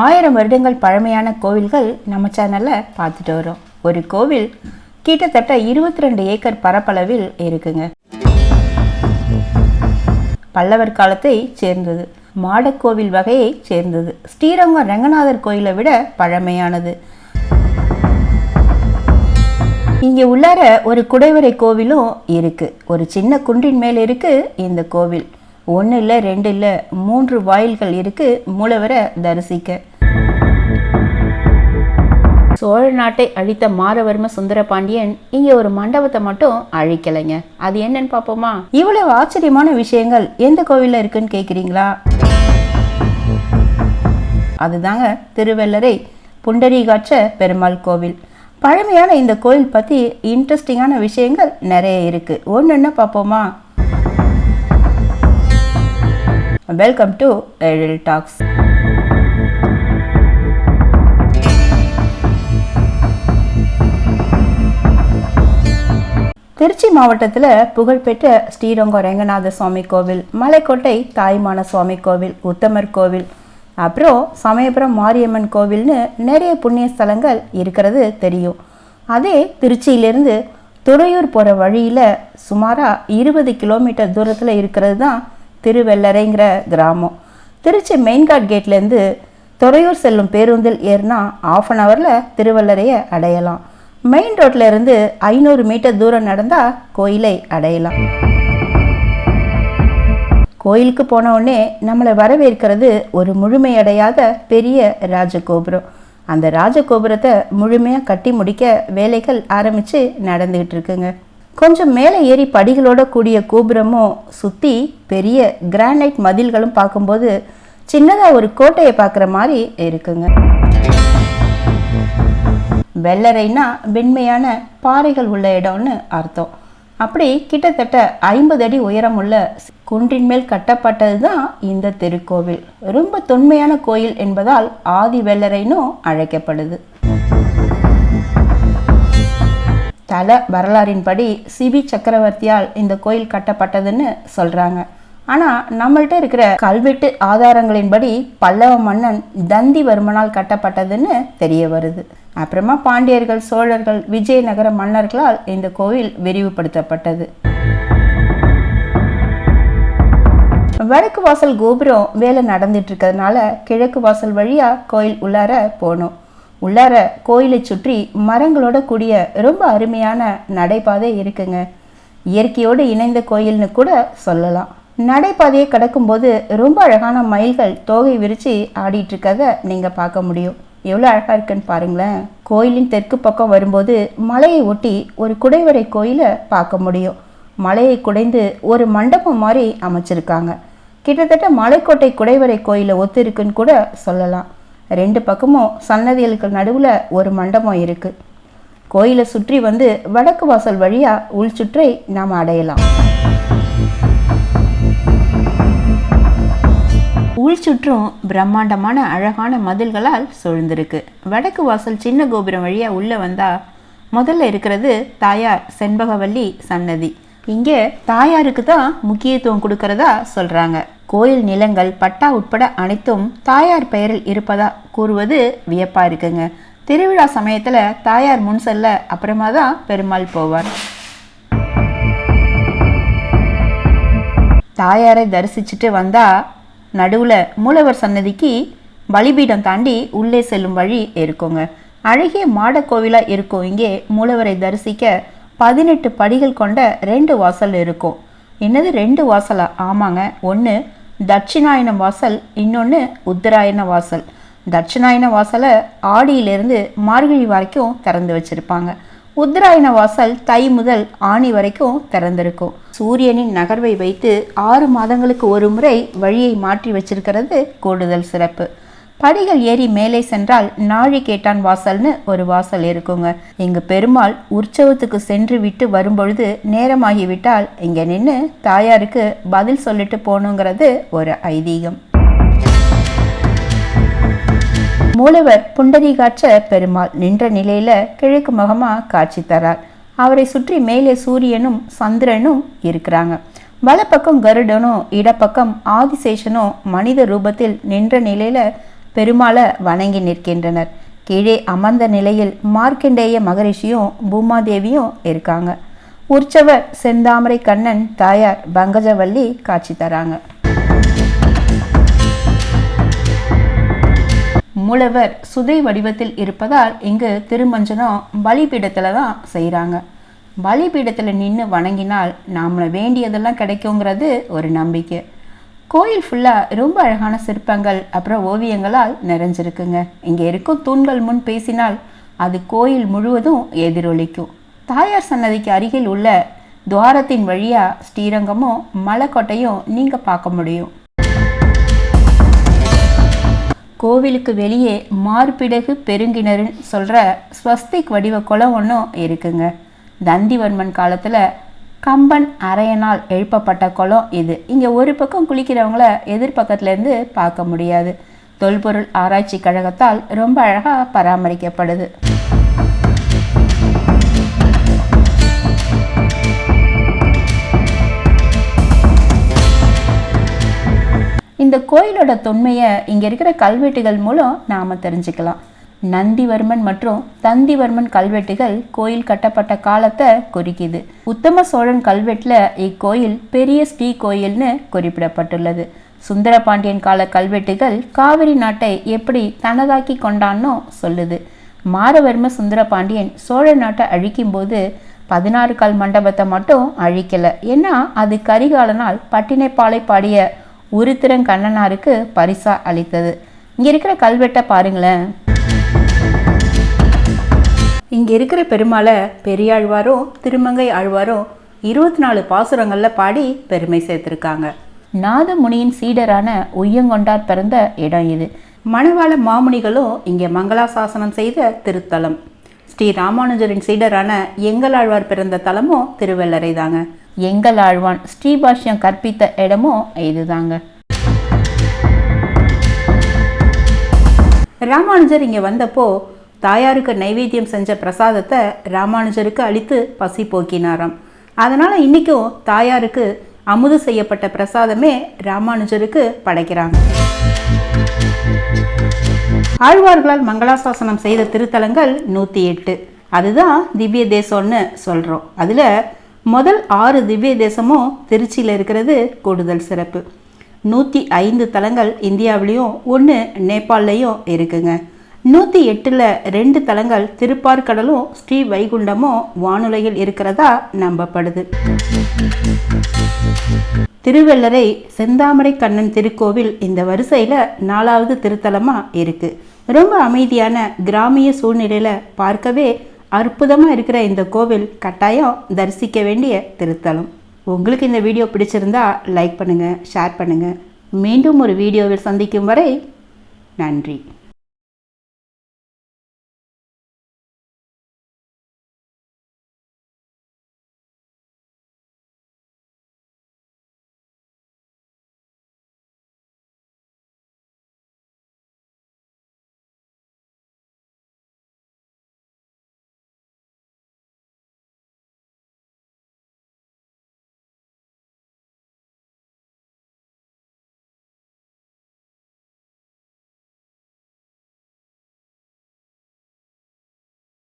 ஆயிரம் வருடங்கள் பழமையான கோவில்கள் நம்ம சேனலில் பார்த்துட்டு வரோம். ஒரு கோவில் கிட்டத்தட்ட இருபத்தி ரெண்டு ஏக்கர் பரப்பளவில் இருக்குங்க. பல்லவர் காலத்தை சேர்ந்தது. மாடக்கோவில் வகையை சேர்ந்தது. ஸ்ரீரங்கம் ரங்கநாதர் கோயிலை விட பழமையானது. இங்கே உள்ளார ஒரு குடைவரை கோவிலும் இருக்கு. ஒரு சின்ன குன்றின் மேல் இருக்கு இந்த கோவில். ஒன்று இல்லை ரெண்டு இல்லை மூன்று வாயில்கள் இருக்குது மூலவரை தரிசிக்க. சோழ நாட்டை அழித்த மாரவர்ம சுந்தர பாண்டியன் இங்க ஒரு மண்டபத்தை மட்டும் அழிக்கலைங்க. அது என்னன்னு பார்ப்போமா? இவ்வளவு ஆச்சரியமான விஷயங்கள் எந்த கோவில்ல இருக்குன்னு கேக்குறீங்களா? அதுதாங்க திருவெல்லரை புண்டரீகாட்ச பெருமாள் கோவில். பழமையான இந்த கோயில் பற்றி இன்ட்ரெஸ்டிங்கான விஷயங்கள் நிறைய இருக்குது ஒன்று என்ன பார்ப்போமா? Welcome to Ezhil talks Tiruchi மாவட்டத்தில் புகழ்பெற்ற ஸ்ரீரங்கம் ரங்கநாத சுவாமி கோவில் மலைக்கோட்டை தாய்மான சுவாமி கோவில் உத்தமர் கோவில் அப்புறம் சமயபுரம் மாரியம்மன் கோவில்னு நிறைய புண்ணிய ஸ்தலங்கள் இருக்கிறது தெரியும். அதே திருச்சியிலிருந்து துறையூர் போகிற வழியில் சுமாராக இருபது கிலோமீட்டர் தூரத்தில் இருக்கிறது தான் திருவெல்லரைங்கிற கிராமம். திருச்சி மெயின்காட் கேட்லேருந்து துறையூர் செல்லும் பேருந்தில் ஏறினா ஆஃப் அன் ஹவரில் திருவள்ளரையை அடையலாம். மெயின் ரோட்ல இருந்து ஐநூறு மீட்டர் தூரம் நடந்தால் கோயிலை அடையலாம். கோயிலுக்கு போன உடனே நம்மளை வரவேற்கிறது ஒரு முழுமையடையாத பெரிய ராஜகோபுரம். அந்த ராஜகோபுரத்தை முழுமையாக கட்டி முடிக்க வேலைகள் ஆரம்பித்து நடந்துக்கிட்டு இருக்குங்க. கொஞ்சம் மேலே ஏறி படிகளோட கூடிய கோபுரமும் சுற்றி பெரிய கிரானைட் மதில்களும் பார்க்கும்போது சின்னதாக ஒரு கோட்டையை பார்க்குற மாதிரி இருக்குங்க. வெள்ளரைனா வெண்மையான பாறைகள் உள்ள இடம்னு அர்த்தம். அப்படி கிட்டத்தட்ட ஐம்பது அடி உயரம் உள்ள குன்றின் மேல் கட்டப்பட்டது தான் இந்த திருக்கோவில். ரொம்ப தொன்மையான கோயில் என்பதால் ஆதி வெள்ளரைனும் அழைக்கப்படுது. தல வரலாறின்படி சிபி சக்கரவர்த்தியால் இந்த கோயில் கட்டப்பட்டதுன்னு சொல்கிறாங்க ஆனால் நம்மள்ட்ட இருக்கிற கல்வெட்டு ஆதாரங்களின்படி பல்லவ மன்னன் தந்திவர்மனால் கட்டப்பட்டதுன்னு தெரிய வருது. அப்புறமா பாண்டியர்கள் சோழர்கள் விஜயநகர மன்னர்களால் இந்த கோவில் விரிவுபடுத்தப்பட்டது. வடக்கு வாசல் கோபுரம் வேலை நடந்துட்டு இருக்கிறதுனால கிழக்கு வாசல் வழியாக கோயில் உள்ளார போகணும் உள்ளார கோயிலை சுற்றி மரங்களோட கூடிய ரொம்ப அருமையான நடைபாதை இருக்குங்க. இயற்கையோடு இணைந்த கோயில்னு கூட சொல்லலாம். நடைபாதையை கடக்கும்போது ரொம்ப அழகான மயில்கள் தோகை விரித்து ஆடிட்டு இருக்கதை நீங்கள் பார்க்க முடியும். எவ்வளோ அழகாக இருக்குன்னு பாருங்களேன். கோயிலின் தெற்கு பக்கம் வரும்போது மலையை ஒட்டி ஒரு குடைவரை கோயிலை பார்க்க முடியும். மலையை குடைந்து ஒரு மண்டபம் மாதிரி அமைச்சிருக்காங்க. கிட்டத்தட்ட மலைக்கோட்டை குடைவரை கோயிலை ஒத்து இருக்குன்னு கூட சொல்லலாம். ரெண்டு பக்கமும் சன்னதிகளுக்கு நடுவில் ஒரு மண்டபம் இருக்குது கோயிலை சுற்றி வந்து வடக்கு வாசல் வழியாக உள் சுற்றை நாம் அடையலாம். உள் சுற்றும் பிரம்மாண்டமான அழகான மதில்களால் சூழ்ந்திருக்கு. வடக்கு வாசல் சின்ன கோபுரம் வழியாக உள்ளே வந்தால் முதல்ல இருக்கிறது தாயார் செண்பகவல்லி சன்னதி. இங்கே தாயாருக்கு தான் முக்கியத்துவம் கொடுக்கறதா சொல்கிறாங்க கோயில் நிலங்கள் பட்டா உட்பட அனைத்தும் தாயார் பெயரில் இருப்பதா கூறுவது வியப்பாக இருக்குங்க. திருவிழா சமயத்தில் தாயார் முன் செல்ல அப்புறமா தான் பெருமாள் போவார். தாயாரை தரிசிச்சுட்டு வந்தால் நடுவில் மூலவர் சன்னதிக்கு பலிபீடம் தாண்டி உள்ளே செல்லும் வழி இருக்குங்க. அழகிய மாடக்கோவிலாக இருக்கும். இங்கே மூலவரை தரிசிக்க பதினெட்டு படிகள் கொண்ட ரெண்டு வாசல் இருக்கும். என்னது ரெண்டு வாசலா? ஆமாங்க. ஒன்று தட்சிணாயன வாசல் இன்னொன்று உத்தராயண வாசல். தட்சிணாயன வாசலை ஆடியிலிருந்து மார்கழி வரைக்கும் திறந்து வச்சுருப்பாங்க. உத்தராயண வாசல் தை முதல் ஆணி வரைக்கும் திறந்திருக்கும். சூரியனின் நகர்வை வைத்து ஆறு மாதங்களுக்கு ஒரு முறை வழியை மாற்றி வச்சிருக்கிறது கூடுதல் சிறப்பு. படிகள் ஏறி மேலே சென்றால் நாழி கேட்டான் வாசல்னு ஒரு வாசல் இருக்குங்க. இங்கு பெருமாள் உற்சவத்துக்கு சென்று விட்டு வரும்பொழுது நேரமாகிவிட்டால் இங்கே நின்று தாயாருக்கு பதில் சொல்லிட்டு போகணுங்கிறது ஒரு ஐதீகம். மூலவர் புண்டரீகாட்ச பெருமாள் நின்ற நிலையில கிழக்கு முகமா காட்சி தரார். அவரை சுற்றி மேலே சூரியனும் சந்திரனும் இருக்கிறாங்க. வலப்பக்கம் கருடனும் இடப்பக்கம் ஆதிசேஷனும் மனித ரூபத்தில் நின்ற நிலையில பெருமாளை வணங்கி நிற்கின்றனர். கீழே அமர்ந்த நிலையில் மார்க்கண்டேய மகரிஷியும் பூமாதேவியும் இருக்காங்க. உற்சவர் செந்தாமரை கண்ணன் தாயார் பங்கஜவல்லி காட்சி தராங்க. மூலவர் சுதை வடிவத்தில் இருப்பதால் இங்கு திருமஞ்சனம் பலிபீடத்தில் தான் செய்கிறாங்க பலிபீடத்தில் நின்று வணங்கினால் நாம் வேண்டியதெல்லாம் கிடைக்குங்கிறது ஒரு நம்பிக்கை. கோயில் ஃபுல்லாக ரொம்ப அழகான சிற்பங்கள் அப்புறம் ஓவியங்களால் நிறைஞ்சிருக்குங்க. இங்கே இருக்கும் தூண்கள் முன் பேசினால் அது கோயில் முழுவதும் எதிரொலிக்கும். தாயார் சன்னதிக்கு அருகில் உள்ள துவாரத்தின் வழியாக ஸ்ரீரங்கமும் மலைக்கோட்டையும் நீங்கள் பார்க்க முடியும். கோவிலுக்கு வெளியே மார்பிடகு பெருங்கிணறுன்னு சொல்கிற ஸ்வஸ்திக் வடிவ குளம் ஒன்றும் இருக்குங்க. தந்திவர்மன் காலத்தில் கம்பன் அரையனால் எழுப்பப்பட்ட குளம் இது. இங்கே ஒரு பக்கம் குளிக்கிறவங்கள எதிர்பக்கத்துலேருந்து பார்க்க முடியாது. தொல்பொருள் ஆராய்ச்சி கழகத்தால் ரொம்ப அழகாக பராமரிக்கப்படுது. இந்த கோயிலோட தொன்மையை இங்கே இருக்கிற கல்வெட்டுகள் மூலம் நாம் தெரிஞ்சுக்கலாம். நந்திவர்மன் மற்றும் தந்திவர்மன் கல்வெட்டுகள் கோயில் கட்டப்பட்ட காலத்தை குறிக்குது. உத்தம சோழன் கல்வெட்டில் இக்கோயில் பெரிய ஸ்ரீ கோயில்னு குறிப்பிடப்பட்டுள்ளது. சுந்தரபாண்டியன் கால கல்வெட்டுகள் காவிரி நாட்டை எப்படி தனதாக்கி கொண்டான்னோ சொல்லுது. மாரவர்ம சுந்தரபாண்டியன் சோழ நாட்டை அழிக்கும்போது பதினாறு கல் மண்டபத்தை மட்டும் அழிக்கல. ஏன்னா அது கரிகாலனால் பட்டினைப்பாலை பாடிய உருத்திரன் கண்ணனாருக்கு பரிசா அளித்தது. இங்க இருக்கிற கல்வெட்டை பாருங்களேன். இங்கே இருக்கிற பெருமாளை பெரியாழ்வாரும் திருமங்கை ஆழ்வாரும் இருபத்தி நாலு பாசுரங்களில் பாடி பெருமை சேர்த்திருக்காங்க. நாதமுனியின் சீடரான உய்யங்கொண்டார் பிறந்த இடம் இது. மணவாள மாமுனிகளும் இங்கே மங்களாசாசனம் செய்த திருத்தலம். ஸ்ரீ ராமானுஜரின் சீடரான எங்களாழ்வார் பிறந்த தலமும் திருவெல்லரை தாங்க. எங்களாழ்வான் ஸ்ரீபாஷ்யம் கற்பித்த இடமும் இதுதாங்க. ராமானுஜர் இங்கே வந்தப்போ தாயாருக்கு நைவேத்தியம் செஞ்ச பிரசாதத்தை ராமானுஜருக்கு அளித்து பசி போக்கினாராம். அதனால் இன்றைக்கும் தாயாருக்கு அமுது செய்யப்பட்ட பிரசாதமே ராமானுஜருக்கு படைக்கிறாங்க. ஆழ்வார்களால் மங்களாசாசனம் செய்த திருத்தலங்கள் நூற்றி எட்டு அதுதான் திவ்ய தேசம்னு சொல்கிறோம் அதில் முதல் ஆறு திவ்ய தேசமும் திருச்சியில் இருக்கிறது கூடுதல் சிறப்பு. நூற்றி ஐந்து தலங்கள் இந்தியாவிலையும் ஒன்று நேபாளிலையும் இருக்குங்க. நூற்றி எட்டில் ரெண்டு தலங்கள் திருப்பார்கடலும் ஸ்ரீ வைகுண்டமும் வானுலையில் இருக்கிறதா நம்பப்படுது. திருவள்ளரை செந்தாமரை கண்ணன் திருக்கோவில் இந்த வரிசையில் நாலாவது திருத்தலமாக இருக்குது ரொம்ப அமைதியான கிராமிய சூழ்நிலையில் பார்க்கவே அற்புதமாக இருக்கிற இந்த கோவில் கட்டாயம் தரிசிக்க வேண்டிய திருத்தலம். உங்களுக்கு இந்த வீடியோ பிடிச்சிருந்தா லைக் பண்ணுங்கள் ஷேர் பண்ணுங்கள் மீண்டும் ஒரு வீடியோவில் சந்திக்கும் வரை நன்றி.